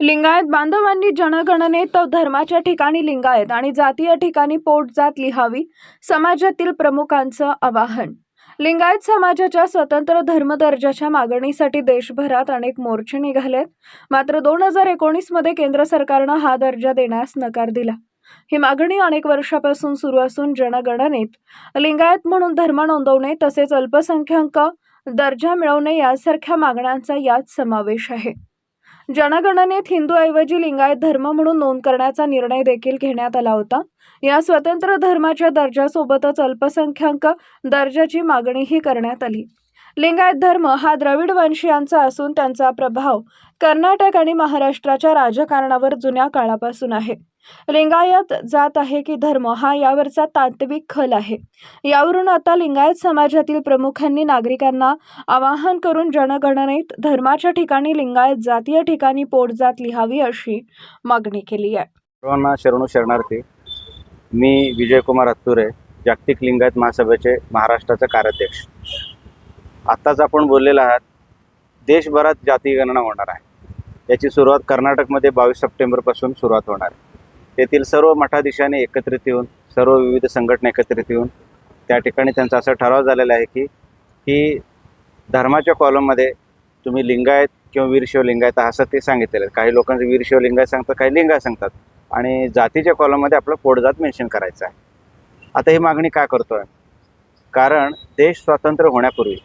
लिंगायत बांधवांनी जनगणनेत धर्माच्या ठिकाणी लिंगायत आणि जातीय ठिकाणी पोटजात लिहावी समाजातील प्रमुखांचं आवाहन. लिंगायत समाजाच्या स्वतंत्र धर्म दर्जाच्या मागणीसाठी देशभरात अनेक मोर्चे निघालेत. मात्र दोन हजार एकोणीसमध्ये केंद्र सरकारनं हा दर्जा देण्यास नकार दिला. ही मागणी अनेक वर्षापासून सुरू असून जनगणनेत लिंगायत म्हणून धर्म नोंदवणे तसेच अल्पसंख्याक दर्जा मिळवणे यासारख्या मागण्यांचा यात समावेश आहे. जनगणनेत हिंदूऐवजी लिंगायत धर्म म्हणून नोंद करण्याचा निर्णय देखील घेण्यात आला होता. या स्वतंत्र धर्माच्या दर्जासोबतच अल्पसंख्याक दर्जाची मागणीही करण्यात आली. लिंगायत धर्म हा द्रविड वंशीयांचा असून त्यांचा प्रभाव कर्नाटक आणि महाराष्ट्राच्या राजकारणावर जुन्या काळापासून आहे. लिंगायत जात आहे की धर्म हा यावरचा तात्विक खल आहे. यावरून आता लिंगायत समाजातील प्रमुखांनी नागरिकांना आवाहन करून जनगणनेत धर्माच्या ठिकाणी लिंगायत जातीय ठिकाणी पोटजात लिहावी अशी मागणी केली आहे. सर्वांना शरणू शरणार्थी. मी विजयकुमार अत्तुरे जागतिक लिंगायत महासभेचे महाराष्ट्राचे कार्याध्यक्ष. आत्ताच आपण बोललेला आहात देशभरात जातीगणना होणार आहे. याची सुरुवात कर्नाटकमध्ये बावीस सप्टेंबरपासून सुरुवात होणार आहे. तेथील सर्व मठाधीशाने एकत्रित येऊन सर्व विविध संघटना एकत्रित येऊन त्या ठिकाणी त्यांचा असा ठराव झालेला आहे की ही धर्माच्या कॉलममध्ये तुम्ही लिंगायत किंवा वीरशिव लिंगायत असं ते सांगितलेलं आहे. काही लोकांचं वीरशिव लिंगायत सांगतात काही लिंगायत सांगतात. आणि जातीच्या कॉलममध्ये आपलं पोटजात मेन्शन करायचं आहे. आता ही मागणी का करतो आहे कारण देश स्वतंत्र होण्यापूर्वी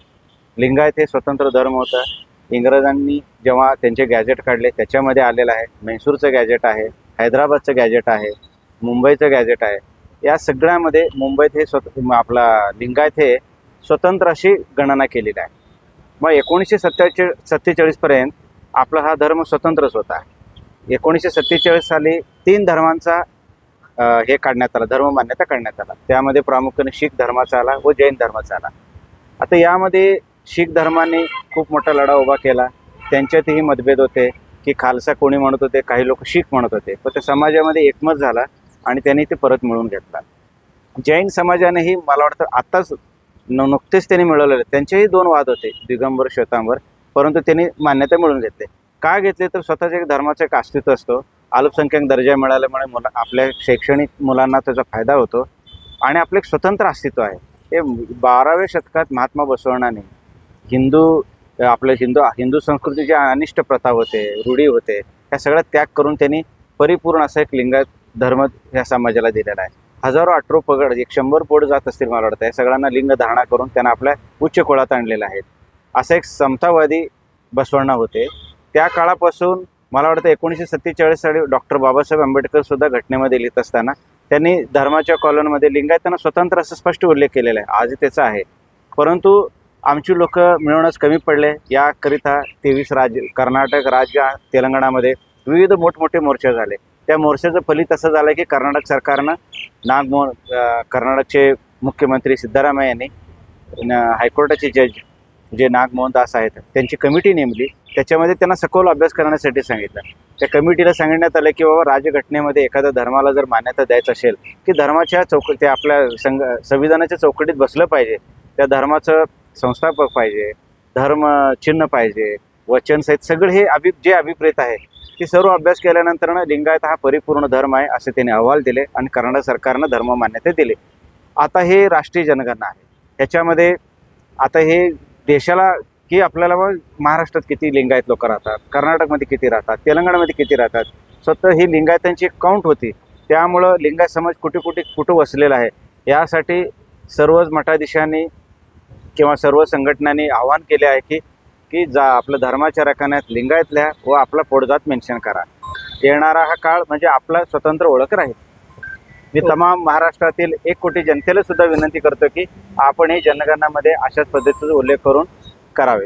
लिंगायत हे स्वतंत्र धर्म होता. इंग्रजांनी जेव्हा त्यांचे गॅजेट काढले त्याच्यामध्ये आलेलं आहे. म्हैसूरचं गॅजेट आहे. हैदराबादचं गॅजेट आहे मुंबईचं गॅजेट आहे. या सगळ्यामध्ये मुंबईत हे स्वत आपला लिंगायत हे स्वतंत्र अशी गणना केलेली आहे. मग एकोणीसशे सत्तेचाळीस सत्तेचाळीसपर्यंत आपला हा धर्म स्वतंत्रच होता. एकोणीसशे सत्तेचाळीस साली तीन धर्मांचा हे काढण्यात आला धर्म मान्यता काढण्यात आला. त्यामध्ये प्रामुख्याने शीख धर्माचा आला व जैन धर्माचा आला. आता यामध्ये शीख धर्माने खूप मोठा लढा उभा केला. त्यांच्यातही मतभेद होते. की खालसा कोणी म्हणत होते काही लोक शीख म्हणत होते. पण त्या समाजामध्ये एकमत झाला आणि त्यांनी ते परत मिळवून घेतला. जैन समाजानेही मला वाटतं आत्ताच न नुकतेच त्यांनी मिळवलेले. त्यांचेही दोन वाद होते दिगंबर श्वेतांवर परंतु त्यांनी मान्यता मिळवून घेतले. का घेतले? तर स्वतःच्या एक धर्माचं एक अस्तित्व असतो. अल्पसंख्याक दर्जा मिळाल्यामुळे मुला आपल्या शैक्षणिक मुलांना त्याचा फायदा होतो. आणि आपलं एक स्वतंत्र अस्तित्व आहे. हे बाराव्या शतकात महात्मा बसवण्णाने हिंदू आपल्या हिंदू हिंदू संस्कृतीच्या अनिष्ट प्रथा होते रूढी होते ह्या सगळ्या त्याग करून त्यांनी परिपूर्ण असा एक लिंगायत धर्म ह्या समाजाला दिलेला आहे. हजारो अठरो पगड एक शंभर पोट जात असतील मला वाटतं या सगळ्यांना लिंग धारणा करून त्यांना आपल्या उच्च कुळात आणलेलं आहे. असं एक समतावादी बसवणा होते. त्या काळापासून मला वाटतं एकोणीसशे सत्तेचाळीस साली डॉक्टर बाबासाहेब आंबेडकर सुद्धा घटनेमध्ये लिहित असताना त्यांनी धर्माच्या कॉलनमध्ये लिंगायतांना स्वतंत्र असं स्पष्ट उल्लेख केलेला आहे. आज त्याचा आहे. परंतु आमची लोक मिळवणंच कमी पडले. याकरिता तेवीस राज्य कर्नाटक राज्य तेलंगणामध्ये विविध मोठमोठे मोर्चे झाले. त्या मोर्चाचं फलित असं झालं की कर्नाटक सरकारनं नागमो कर्नाटकचे मुख्यमंत्री सिद्धरामय्या यांनी हायकोर्टाचे जज जे नागमोहन दास आहेत त्यांची कमिटी नेमली. त्याच्यामध्ये त्यांना सखोल अभ्यास करण्यासाठी सांगितलं. त्या कमिटीला सांगण्यात आलं की बाबा राजघटनेमध्ये एखाद्या धर्माला जर मान्यता द्यायचं असेल की धर्माच्या चौक ते आपल्या संग संविधानाच्या चौकटीत बसलं पाहिजे. त्या धर्माचं संस्थापक पाहिजे धर्म चिन्ह पाहिजे वचन सहित सगळे हे अभि जे अभिप्रेत आहे ते सर्व अभ्यास केल्यानंतर लिंगायत हा परिपूर्ण धर्म आहे असे त्याने अहवाल दिले आणि कर्नाटक सरकारनं धर्म मान्यता दिली. आता हे राष्ट्रीय जनगणना आहे. त्याच्यामध्ये आता हे देशाला की आपल्याला मग महाराष्ट्रात किती लिंगायत लोक राहतात कर्नाटकमध्ये किती राहतात तेलंगणामध्ये किती राहतात स्वतः ही लिंगायतांची काउंट होती. त्यामुळं लिंगायत समाज कुठे कुठे कुठं वसलेला आहे यासाठी सर्वच मठाधीशांनी किंवा सर्व संघटनांनी आवाहन केले आहे की की जा आपलं धर्माच्या रकान्यात लिंगायतल्या व आपला पोटजात मेन्शन करा. येणारा हा काळ म्हणजे आपला स्वतंत्र ओळख राहील. मी तमाम महाराष्ट्रातील एक कोटी जनतेला सुद्धा विनंती करतो की आपण ही जनगणनामध्ये अशाच पद्धतीचा उल्लेख करून करावे.